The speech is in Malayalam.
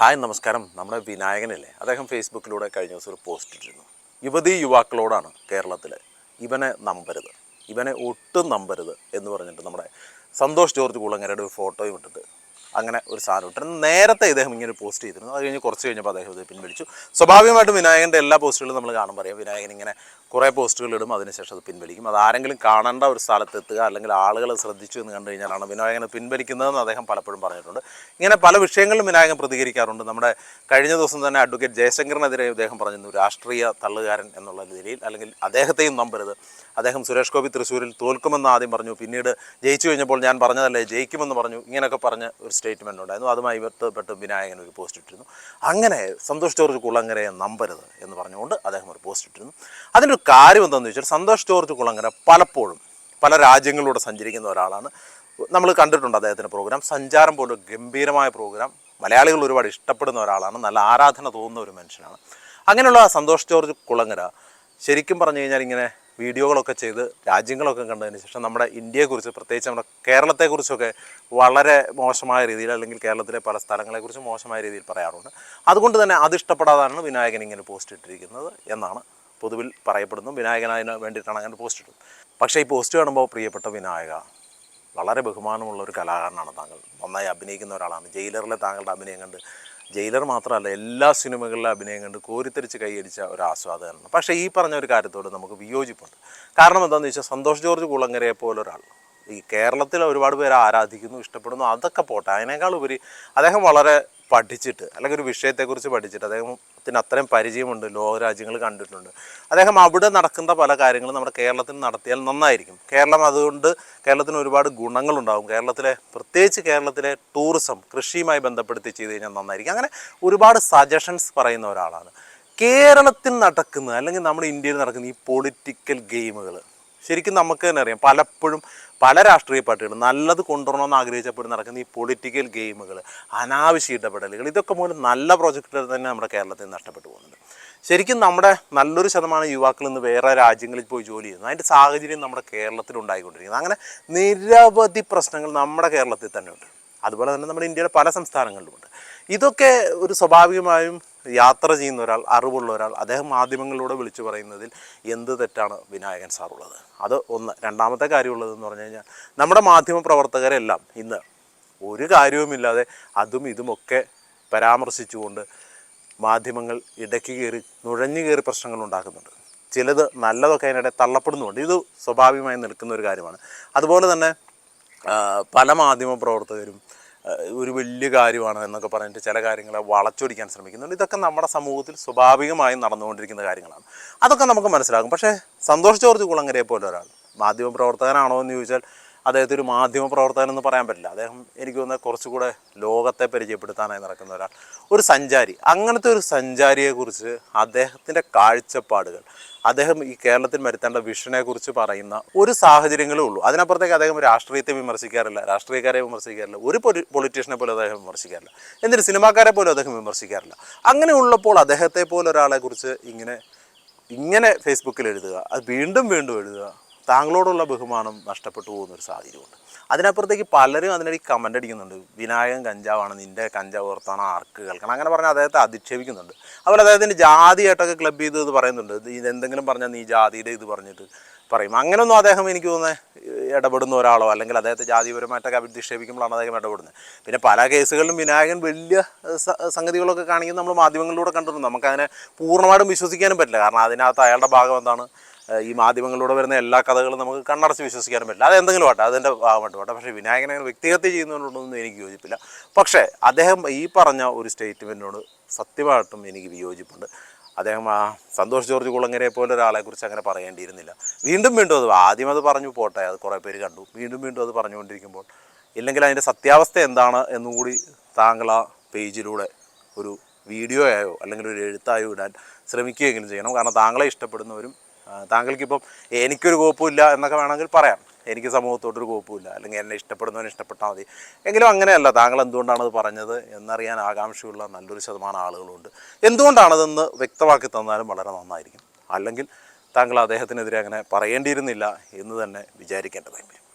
ഹായ് നമസ്കാരം. നമ്മുടെ വിനായകനല്ലേ? അദ്ദേഹം ഫേസ്ബുക്കിലൂടെ കഴിഞ്ഞ ദിവസം ഒരു പോസ്റ്റ് ഇട്ടിരുന്നു. യുവതി യുവാക്കളോടാണ് കേരളത്തിൽ ഇവനെ നമ്പരുത്. ഇവനെ ഒട്ടും നമ്പരുത് എന്ന് പറഞ്ഞിട്ട് നമ്മുടെ സന്തോഷ് ജോർജ് കുളങ്ങരയുടെ ഒരു ഫോട്ടോയും ഇട്ടിട്ട് അങ്ങനെ ഒരു സാധനം ഇട്ടിരുന്നു നേരത്തെ ഇദ്ദേഹം ഇങ്ങനെ പോസ്റ്റ് ചെയ്തിരുന്നു. അത് കഴിഞ്ഞ് കുറച്ച് കഴിഞ്ഞപ്പോൾ അദ്ദേഹം ഇത് പിൻവലിച്ചു. സ്വാഭാവികമായിട്ടും വിനായകന്റെ എല്ലാ പോസ്റ്റുകളും നമ്മൾ കാണുമ്പോൾ അറിയാം. വിനായകൻ ഇങ്ങനെ കുറേ പോസ്റ്റുകൾ ഇടും അതിനുശേഷം അത് പിൻവലിക്കും. അത് ആരെങ്കിലും കാണേണ്ട ഒരു സ്ഥലത്ത് എത്തുക അല്ലെങ്കിൽ ആളുകൾ ശ്രദ്ധിച്ചു എന്ന് കണ്ടു കഴിഞ്ഞാലാണ് വിനായകനെ പിൻവലിക്കുന്നതെന്ന് അദ്ദേഹം പലപ്പോഴും പറഞ്ഞിട്ടുണ്ട്. ഇങ്ങനെ പല വിഷയങ്ങളിലും വിനായകൻ പ്രതികരിക്കാറുണ്ട്. നമ്മുടെ കഴിഞ്ഞ ദിവസം തന്നെ അഡ്വക്കേറ്റ് ജയശങ്കറിനെതിരെ അദ്ദേഹം പറഞ്ഞിരുന്നു രാഷ്ട്രീയ തള്ളുകാരൻ എന്നുള്ള നിലയിൽ അല്ലെങ്കിൽ അദ്ദേഹത്തെയും നമ്പരുത്. അദ്ദേഹം സുരേഷ് ഗോപി തൃശ്ശൂരിൽ തോൽക്കുമെന്ന് ആദ്യം പറഞ്ഞു. പിന്നീട് ജയിച്ചു കഴിഞ്ഞപ്പോൾ ഞാൻ പറഞ്ഞതല്ലേ ജയിക്കുമെന്ന് പറഞ്ഞു. ഇങ്ങനെയൊക്കെ പറഞ്ഞ ഒരു സ്റ്റേറ്റ്മെന്റ് ഉണ്ടായിരുന്നു. അതുമായി ബന്ധപ്പെട്ട് വിനായകൻ ഒരു പോസ്റ്റ് ഇട്ടിരുന്നു. അങ്ങനെ സന്തോഷ് ജോർജ് കുളങ്ങരയെ നമ്പരുത് എന്ന് പറഞ്ഞുകൊണ്ട് അദ്ദേഹം ഒരു പോസ്റ്റ് ഇട്ടിരുന്നു. അതിന്റെ ഒരു കാര്യം എന്താണെന്ന് വെച്ചാൽ സന്തോഷ് ജോർജ് കുളങ്ങര പലപ്പോഴും പല രാജ്യങ്ങളിലൂടെ സഞ്ചരിക്കുന്ന ഒരാളാണ്. നമ്മൾ കണ്ടിട്ടുണ്ട് അദ്ദേഹത്തിന്റെ പ്രോഗ്രാം സഞ്ചാരം പോലെ ഗംഭീരമായ പ്രോഗ്രാം മലയാളികൾ ഒരുപാട് ഇഷ്ടപ്പെടുന്ന ഒരാളാണ്. നല്ല ആരാധന തോന്നുന്ന ഒരു മനുഷ്യനാണ്. അങ്ങനെയുള്ള സന്തോഷ് ജോർജ് കുളങ്ങര ശരിക്കും പറഞ്ഞു കഴിഞ്ഞാൽ ഇങ്ങനെ വീഡിയോകളൊക്കെ ചെയ്ത് രാജ്യങ്ങളൊക്കെ കണ്ടതിന് ശേഷം നമ്മുടെ ഇന്ത്യയെക്കുറിച്ച് പ്രത്യേകിച്ച് നമ്മുടെ കേരളത്തെക്കുറിച്ചൊക്കെ വളരെ മോശമായ രീതിയിൽ അല്ലെങ്കിൽ കേരളത്തിലെ പല സ്ഥലങ്ങളെക്കുറിച്ച് മോശമായ രീതിയിൽ പറയാറുണ്ട്. അതുകൊണ്ട് തന്നെ അത് ഇഷ്ടപ്പെടാതാണ് വിനായകൻ ഇങ്ങനെ പോസ്റ്റ് ഇട്ടിരിക്കുന്നത് എന്നാണ് പൊതുവിൽ പറയപ്പെടുന്നു. വിനായകൻ വേണ്ടിയിട്ടാണ് അങ്ങനെ പോസ്റ്റ് ഇട്ടത്. പക്ഷേ ഈ പോസ്റ്റ് കാണുമ്പോൾ പ്രിയപ്പെട്ട വിനായക വളരെ ബഹുമാനമുള്ള ഒരു കലാകാരനാണ് താങ്കൾ. നന്നായി അഭിനയിക്കുന്ന ഒരാളാണ്. ജയിലറിലെ താങ്കളുടെ അഭിനയം കണ്ട് ജയിലർ മാത്രമല്ല എല്ലാ സിനിമകളിലെ അഭിനയം കണ്ട് കോരിത്തരിച്ച് കൈയടിച്ച ഒരു ആസ്വാദകനാണ്. പക്ഷേ ഈ പറഞ്ഞ ഒരു കാര്യത്തോട് നമുക്ക് വിയോജിപ്പുണ്ട്. കാരണം എന്താണെന്ന് വെച്ചാൽ സന്തോഷ് ജോർജ് കുളങ്ങരയെ പോലെ ഒരാൾ ഈ കേരളത്തിൽ ഒരുപാട് പേര് ആരാധിക്കുന്നു ഇഷ്ടപ്പെടുന്നു അതൊക്കെ പോട്ടെ. അതിനേക്കാൾ ഉപരി അദ്ദേഹം വളരെ പഠിച്ചിട്ട് അല്ലെങ്കിൽ ഒരു വിഷയത്തെക്കുറിച്ച് പഠിച്ചിട്ട് അദ്ദേഹത്തിന് അത്രയും പരിചയമുണ്ട് ലോകരാജ്യങ്ങൾ കണ്ടിട്ടുണ്ട്. അദ്ദേഹം അവിടെ നടക്കുന്ന പല കാര്യങ്ങളും നമ്മുടെ കേരളത്തിൽ നടത്തിയാൽ നന്നായിരിക്കും. കേരളം അതുകൊണ്ട് കേരളത്തിന് ഒരുപാട് ഗുണങ്ങളുണ്ടാകും കേരളത്തിലെ പ്രത്യേകിച്ച് കേരളത്തിലെ ടൂറിസം കൃഷിയുമായി ബന്ധപ്പെടുത്തി ചെയ്ത് കഴിഞ്ഞാൽ നന്നായിരിക്കും. അങ്ങനെ ഒരുപാട് സജഷൻസ് പറയുന്ന ഒരാളാണ്. കേരളത്തിൽ നടക്കുന്ന അല്ലെങ്കിൽ നമ്മുടെ ഇന്ത്യയിൽ നടക്കുന്ന ഈ പൊളിറ്റിക്കൽ ഗെയിമുകൾ ശരിക്കും നമുക്ക് തന്നെ അറിയാം. പലപ്പോഴും പല രാഷ്ട്രീയ പാർട്ടികളും നല്ലത് കൊണ്ടുവരണമെന്ന് ആഗ്രഹിച്ചപ്പോൾ നടക്കുന്ന ഈ പൊളിറ്റിക്കൽ ഗെയിമുകൾ അനാവശ്യ ഇടപെടലുകൾ ഇതൊക്കെ മൂലം നല്ല പ്രോജക്റ്റുകൾ തന്നെ നമ്മുടെ കേരളത്തിൽ നഷ്ടപ്പെട്ടു പോകുന്നുണ്ട്. ശരിക്കും നമ്മുടെ നല്ലൊരു ശതമാനം യുവാക്കൾ ഇന്ന് വേറെ രാജ്യങ്ങളിൽ പോയി ജോലി ചെയ്യുന്നു. അതിന്റെ സാഹചര്യം നമ്മുടെ കേരളത്തിൽ ഉണ്ടായിക്കൊണ്ടിരിക്കുന്നത് അങ്ങനെ നിരവധി പ്രശ്നങ്ങൾ നമ്മുടെ കേരളത്തിൽ തന്നെ ഉണ്ട് അതുപോലെ തന്നെ നമ്മുടെ ഇന്ത്യയുടെ പല സംസ്ഥാനങ്ങളിലുമുണ്ട്. ഇതൊക്കെ ഒരു സ്വാഭാവികമായും യാത്ര ചെയ്യുന്ന ഒരാൾ അറിവുള്ള ഒരാൾ അദ്ദേഹം മാധ്യമങ്ങളിലൂടെ വിളിച്ചു പറയുന്നതിൽ എന്ത് തെറ്റാണ് വിനായകൻ സാറുള്ളത്? അത് ഒന്ന്. രണ്ടാമത്തെ കാര്യമുള്ളതെന്ന് പറഞ്ഞു കഴിഞ്ഞാൽ നമ്മുടെ മാധ്യമ പ്രവർത്തകരെല്ലാം ഇന്ന് ഒരു കാര്യവുമില്ലാതെ അതും ഇതുമൊക്കെ പരാമർശിച്ചുകൊണ്ട് മാധ്യമങ്ങൾ ഇടയ്ക്ക് കയറി നുഴഞ്ഞു കയറി പ്രശ്നങ്ങൾ ഉണ്ടാക്കുന്നുണ്ട്. ചിലത് നല്ലതൊക്കെ അതിനിടെ തള്ളപ്പെടുന്നുണ്ട് ഇത് സ്വാഭാവികമായി നിൽക്കുന്ന ഒരു കാര്യമാണ്. അതുപോലെ തന്നെ പല മാധ്യമ പ്രവർത്തകരും ഒരു വലിയ കാര്യമാണ് എന്നൊക്കെ പറഞ്ഞിട്ട് ചില കാര്യങ്ങളെ വളച്ചൊടിക്കാൻ ശ്രമിക്കുന്നുണ്ട്. ഇതൊക്കെ നമ്മുടെ സമൂഹത്തിൽ സ്വാഭാവികമായും നടന്നുകൊണ്ടിരിക്കുന്ന കാര്യങ്ങളാണ്. അതൊക്കെ നമുക്ക് മനസ്സിലാകും. പക്ഷേ സന്തോഷ് ജോർജ് കുളങ്ങരയെ പോലെ ഒരാൾ മാധ്യമ പ്രവർത്തകനാണോ എന്ന് ചോദിച്ചാൽ അദ്ദേഹത്തെ ഒരു മാധ്യമ പ്രവർത്തകൻ എന്ന് പറയാൻ പറ്റില്ല. അദ്ദേഹം എനിക്ക് തോന്നുന്നത് കുറച്ചുകൂടെ ലോകത്തെ പരിചയപ്പെടുത്താനായി നടക്കുന്ന ഒരാൾ. ഒരു സഞ്ചാരി. അങ്ങനത്തെ ഒരു സഞ്ചാരിയെക്കുറിച്ച് അദ്ദേഹത്തിന്റെ കാഴ്ചപ്പാടുകൾ. അദ്ദേഹം ഈ കേരളത്തിൽ വരുത്തേണ്ട വിഷനെ കുറിച്ച് പറയുന്ന ഒരു സാഹചര്യങ്ങളേ ഉള്ളൂ. അതിനപ്പുറത്തേക്ക് അദ്ദേഹം രാഷ്ട്രീയത്തെ വിമർശിക്കാറില്ല. രാഷ്ട്രീയക്കാരെ വിമർശിക്കാറില്ല. ഒരു പൊളിറ്റീഷ്യനെ പോലും അദ്ദേഹം വിമർശിക്കാറില്ല. എന്നിട്ട് സിനിമാക്കാരെ പോലും അദ്ദേഹം വിമർശിക്കാറില്ല. അങ്ങനെ ഉള്ളപ്പോൾ അദ്ദേഹത്തെ പോലെ ഒരാളെ കുറിച്ച് ഇങ്ങനെ ഇങ്ങനെ ഫേസ്ബുക്കിൽ എഴുതുക അത് വീണ്ടും വീണ്ടും എഴുതുക. താങ്കളോടുള്ള ബഹുമാനം നഷ്ടപ്പെട്ടു പോകുന്നൊരു സാഹചര്യമുണ്ട്. അതിനപ്പുറത്തേക്ക് പലരും അതിനിടയിൽ കമന്റ് അടിക്കുന്നുണ്ട്. വിനായകൻ കഞ്ചാവാണ് നിന്റെ കഞ്ചാവ് ഓർത്താണ് ആർക്ക് കേൾക്കണം? അങ്ങനെ പറഞ്ഞാൽ അദ്ദേഹത്തെ അധിക്ഷേപിക്കുന്നുണ്ട്. അതുപോലെ അദ്ദേഹത്തിന്റെ ജാതിയായിട്ടൊക്കെ ക്ലബ് ചെയ്ത് ഇത് പറയുന്നുണ്ട്. ഇത് ഇതെന്തെങ്കിലും പറഞ്ഞാൽ നീ ജാതിയുടെ ഇത് പറഞ്ഞിട്ട് പറയും. അങ്ങനെയൊന്നും അദ്ദേഹം എനിക്ക് തോന്നുന്നത് ഇടപെടുന്ന ഒരാളോ അല്ലെങ്കിൽ അദ്ദേഹത്തെ ജാതിപരമായിട്ടൊക്കെ അധിക്ഷേപിക്കുമ്പോഴാണ് അദ്ദേഹം ഇടപെടുന്നത്. പിന്നെ പല കേസുകളിലും വിനായകൻ വലിയ സംഗതികളൊക്കെ കാണിക്കുന്നത് നമ്മൾ മാധ്യമങ്ങളിലൂടെ കണ്ടിട്ടുണ്ട്. നമുക്കതിനെ പൂർണമായിട്ടും വിശ്വസിക്കാനും പറ്റില്ല. കാരണം അതിനകത്ത് അയാളുടെ ഭാഗം എന്താണ്? ഈ മാധ്യമങ്ങളിലൂടെ വരുന്ന എല്ലാ കഥകളും നമുക്ക് കണ്ണടച്ച് വിശ്വസിക്കാനും പറ്റില്ല. അതെന്തെങ്കിലും ആട്ടെ അതിന്റെ ഭാഗമായിട്ട് പോട്ടെ പക്ഷേ വിനായകനെ വ്യക്തിഗത ചെയ്യുന്നതിനോടൊന്നും എനിക്ക് യോജിപ്പില്ല. പക്ഷേ അദ്ദേഹം ഈ പറഞ്ഞ ഒരു സ്റ്റേറ്റ്മെന്റിനോട് സത്യമായിട്ടും എനിക്ക് വിയോജിപ്പുണ്ട്. അദ്ദേഹം ആ സന്തോഷ് ജോർജ് കുളങ്ങരെ പോലെ ഒരാളെക്കുറിച്ച് അങ്ങനെ പറയേണ്ടിയിരുന്നില്ല. വീണ്ടും വീണ്ടും അത് ആദ്യം അത് പറഞ്ഞു പോട്ടെ അത് കുറേ പേര് കണ്ടു. വീണ്ടും വീണ്ടും അത് പറഞ്ഞുകൊണ്ടിരിക്കുമ്പോൾ ഇല്ലെങ്കിൽ അതിന്റെ സത്യാവസ്ഥ എന്താണ് എന്നുകൂടി താങ്കൾ ആ പേജിലൂടെ ഒരു വീഡിയോ ആയോ അല്ലെങ്കിൽ ഒരു എഴുത്തായോ ഇടാൻ ശ്രമിക്കുകയെങ്കിലും ചെയ്യണം. കാരണം താങ്കളെ ഇഷ്ടപ്പെടുന്നവരും താങ്കൾക്കിപ്പം എനിക്കൊരു കുഴപ്പമില്ല എന്നൊക്കെ വേണമെങ്കിൽ പറയാം. എനിക്ക് സമൂഹത്തോട്ടൊരു കുഴപ്പമില്ല അല്ലെങ്കിൽ എന്നെ ഇഷ്ടപ്പെടുന്നവന് ഇഷ്ടപ്പെട്ടാൽ മതി. എങ്കിലും അങ്ങനെയല്ല. താങ്കൾ എന്തുകൊണ്ടാണ് അത് പറഞ്ഞത് എന്നറിയാൻ ആകാംക്ഷയുള്ള നല്ലൊരു ശതമാനം ആളുകളുണ്ട്. എന്തുകൊണ്ടാണതെന്ന് വ്യക്തമാക്കി തന്നാലും വളരെ നന്നായിരിക്കും. അല്ലെങ്കിൽ താങ്കൾ അദ്ദേഹത്തിനെതിരെ അങ്ങനെ പറയേണ്ടിയിരുന്നില്ല എന്ന് തന്നെ വിചാരിക്കേണ്ടതായി